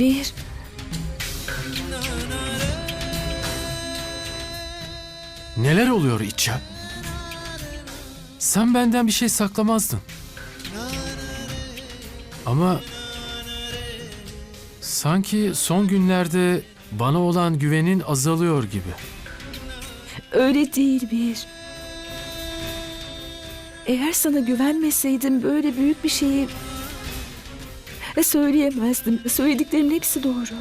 Bir. Neler oluyor İtça? Sen benden bir şey saklamazdın. Ama sanki son günlerde bana olan güvenin azalıyor gibi. Öyle değil bir. Eğer sana güvenmeseydim böyle büyük bir şeyi e, söyleyemezdim. Söylediklerimin hepsi doğru.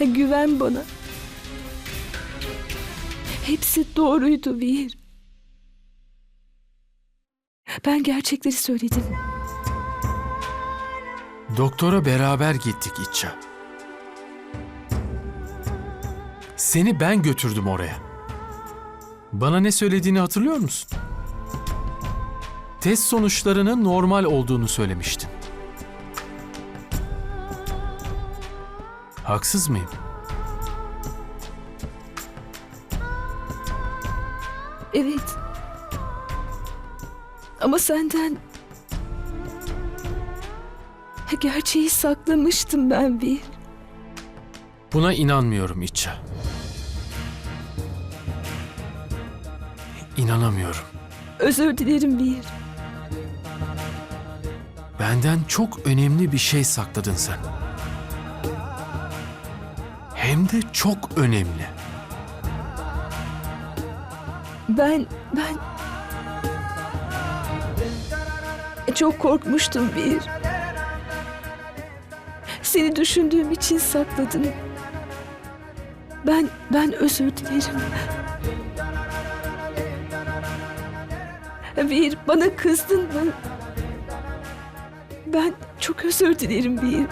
Güven bana. Hepsi doğruydu bir. Ben gerçekleri söyledim. Doktora beraber gittik İtça. Seni ben götürdüm oraya. Bana ne söylediğini hatırlıyor musun? Test sonuçlarının normal olduğunu söylemiştin. Haksız mıyım? Evet. Ama senden gerçeği saklamıştım ben bir. Buna inanmıyorum İtça. İnanamıyorum. Özür dilerim bir. Benden çok önemli bir şey sakladın sen. Hem de çok önemli. Ben, ben... Çok korkmuştum bir. Seni düşündüğüm için sakladım. Ben, ben özür dilerim. Bir, bana kızdın mı? Ben çok özür dilerim bir.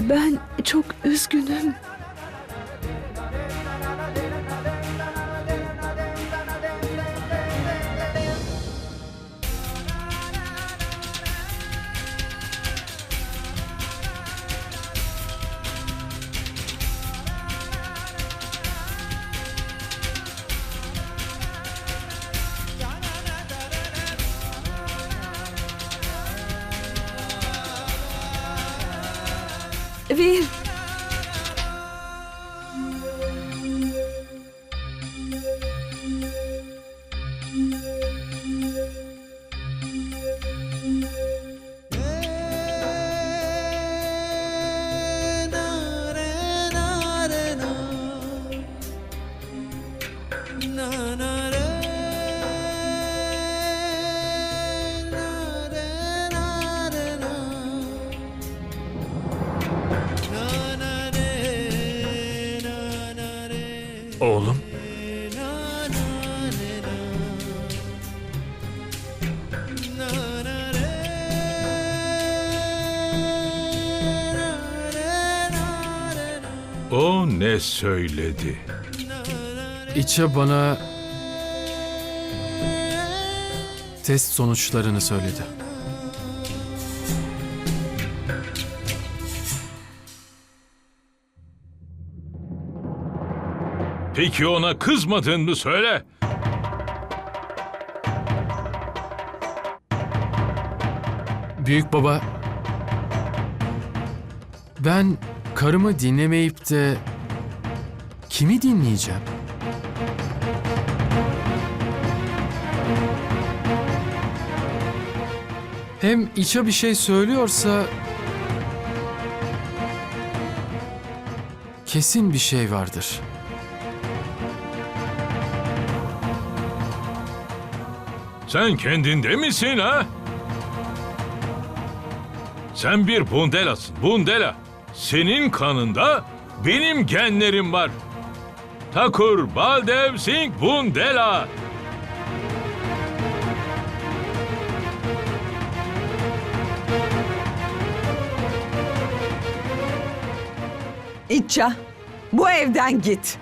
Ben çok üzgünüm. Bir. Oğlum. O ne söyledi? İçe bana test sonuçlarını söyledi. Peki ona kızmadın mı söyle? Büyük baba ben karımı dinlemeyip de kimi dinleyeceğim? Hem içe bir şey söylüyorsa kesin bir şey vardır. Sen kendinde misin ha? Sen bir bundelasın, bundela. Senin kanında benim genlerim var. Takur Baldev Singh Bundela. İtça, bu evden git.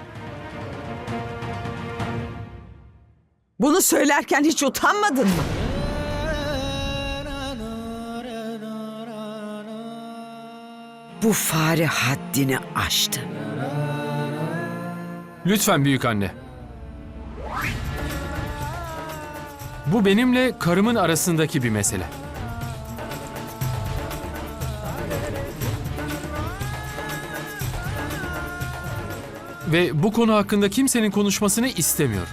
Bunu söylerken hiç utanmadın mı? Bu fare haddini aştı. Lütfen büyük anne. Bu benimle karımın arasındaki bir mesele. Ve bu konu hakkında kimsenin konuşmasını istemiyorum.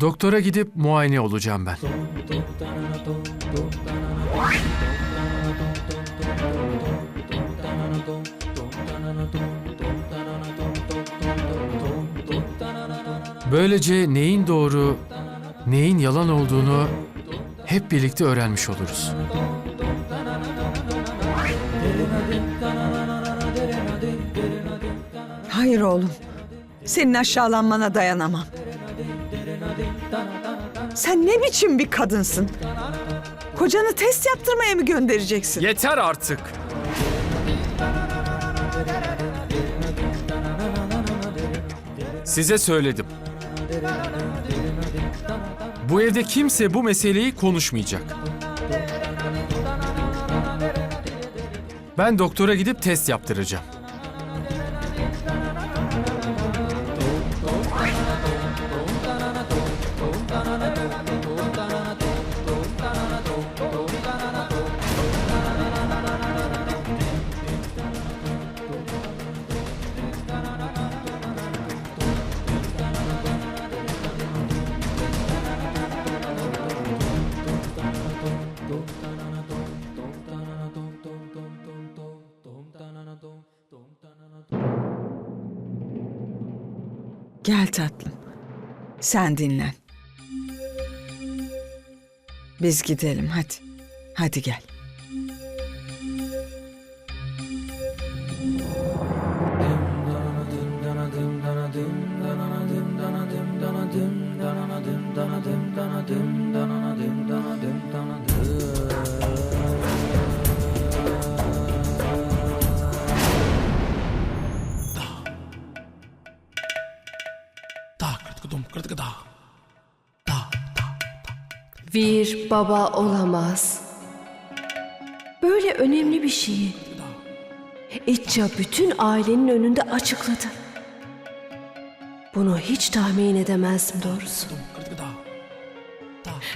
Doktora gidip muayene olacağım ben. Böylece neyin doğru, neyin yalan olduğunu hep birlikte öğrenmiş oluruz. Hayır oğlum. Senin aşağılanmana dayanamam. Sen ne biçim bir kadınsın? Kocanı test yaptırmaya mı göndereceksin? Yeter artık. Size söyledim. Bu evde kimse bu meseleyi konuşmayacak. Ben doktora gidip test yaptıracağım. Gel tatlım. Sen dinlen. Biz gidelim hadi. Hadi gel. Bir baba olamaz. Böyle önemli bir şeyi İtça bütün ailenin önünde açıkladı. Bunu hiç tahmin edemezdim doğrusu.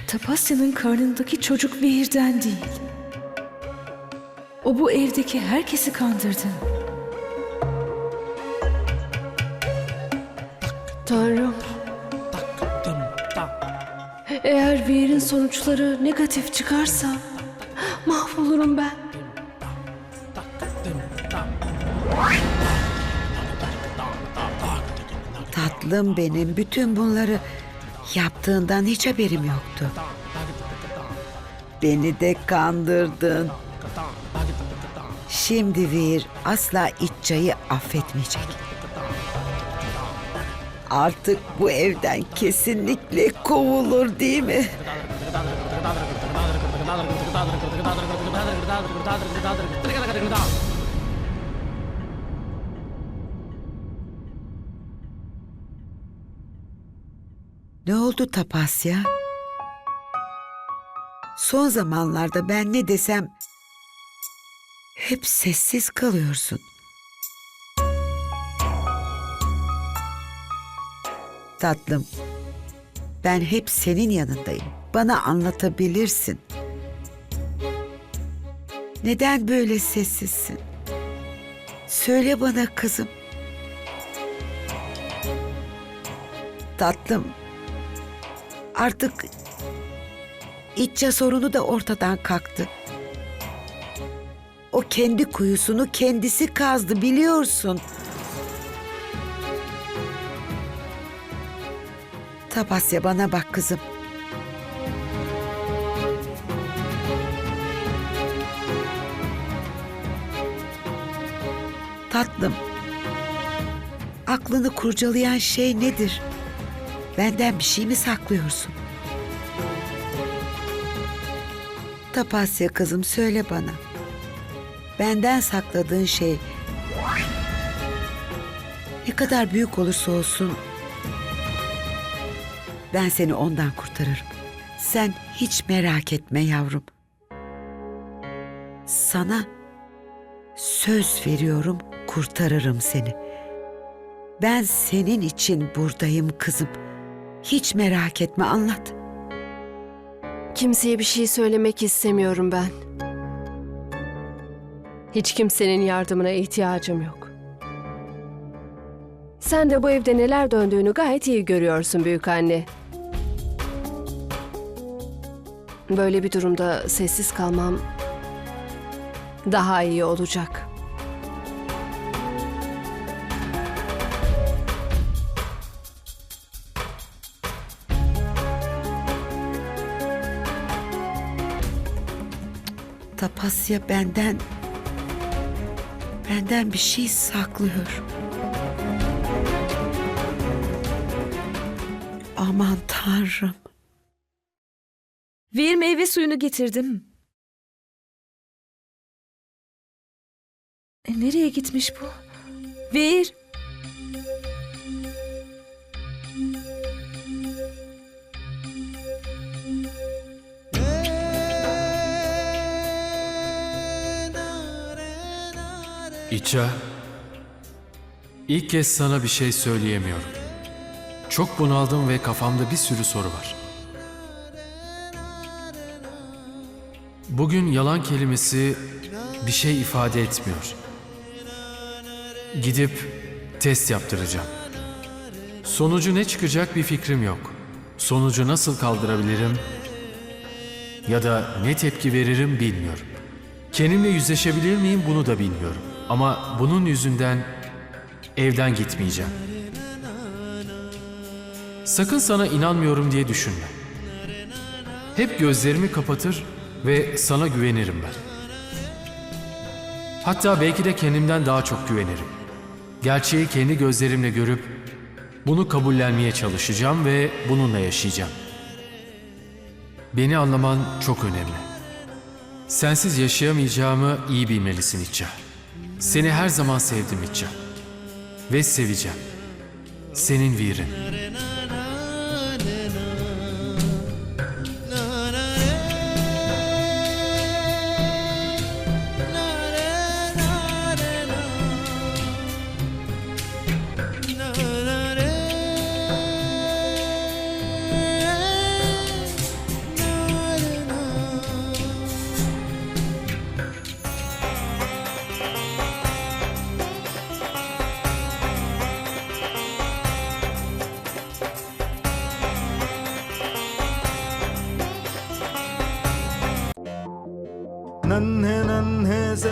Tapasya'nın karnındaki çocuk Vihir'den değil. O bu evdeki herkesi kandırdı. Tanrım. Eğer Veer'in sonuçları negatif çıkarsa mahvolurum ben. Tatlım benim bütün bunları yaptığından hiç haberim yoktu. Beni de kandırdın. Şimdi Vir asla İtça'yı affetmeyecek. Artık bu evden kesinlikle kovulur değil mi? Ne oldu Tapasya? Son zamanlarda ben ne desem hep sessiz kalıyorsun. Tatlım, ben hep senin yanındayım. Bana anlatabilirsin. Neden böyle sessizsin? Söyle bana kızım. Tatlım, artık İtça sorunu da ortadan kalktı. O kendi kuyusunu kendisi kazdı biliyorsun. Tapasya bana bak kızım. Tatlım. Aklını kurcalayan şey nedir? Benden bir şey mi saklıyorsun? Tapasya kızım söyle bana. Benden sakladığın şey ne kadar büyük olursa olsun ben seni ondan kurtarırım. Sen hiç merak etme yavrum. Sana Söz veriyorum kurtarırım seni. Ben senin için buradayım kızım. Hiç merak etme anlat. Kimseye bir şey söylemek istemiyorum ben. Hiç kimsenin yardımına ihtiyacım yok. Sen de bu evde neler döndüğünü gayet iyi görüyorsun büyük anne. Böyle bir durumda sessiz kalmam daha iyi olacak. Tapasya benden benden bir şey saklıyor. Aman tanrım. Vir meyve suyunu getirdim. E, nereye gitmiş bu? Vir. İça, ilk kez sana bir şey söyleyemiyorum. Çok bunaldım ve kafamda bir sürü soru var. Bugün yalan kelimesi bir şey ifade etmiyor. Gidip test yaptıracağım. Sonucu ne çıkacak bir fikrim yok. Sonucu nasıl kaldırabilirim ya da ne tepki veririm bilmiyorum. Kendimle yüzleşebilir miyim bunu da bilmiyorum. Ama bunun yüzünden evden gitmeyeceğim. Sakın sana inanmıyorum diye düşünme. Hep gözlerimi kapatır ve sana güvenirim ben. Hatta belki de kendimden daha çok güvenirim. Gerçeği kendi gözlerimle görüp bunu kabullenmeye çalışacağım ve bununla yaşayacağım. Beni anlaman çok önemli. Sensiz yaşayamayacağımı iyi bilmelisin İtça. Seni her zaman sevdim İtça. Ve seveceğim. Senin Virin.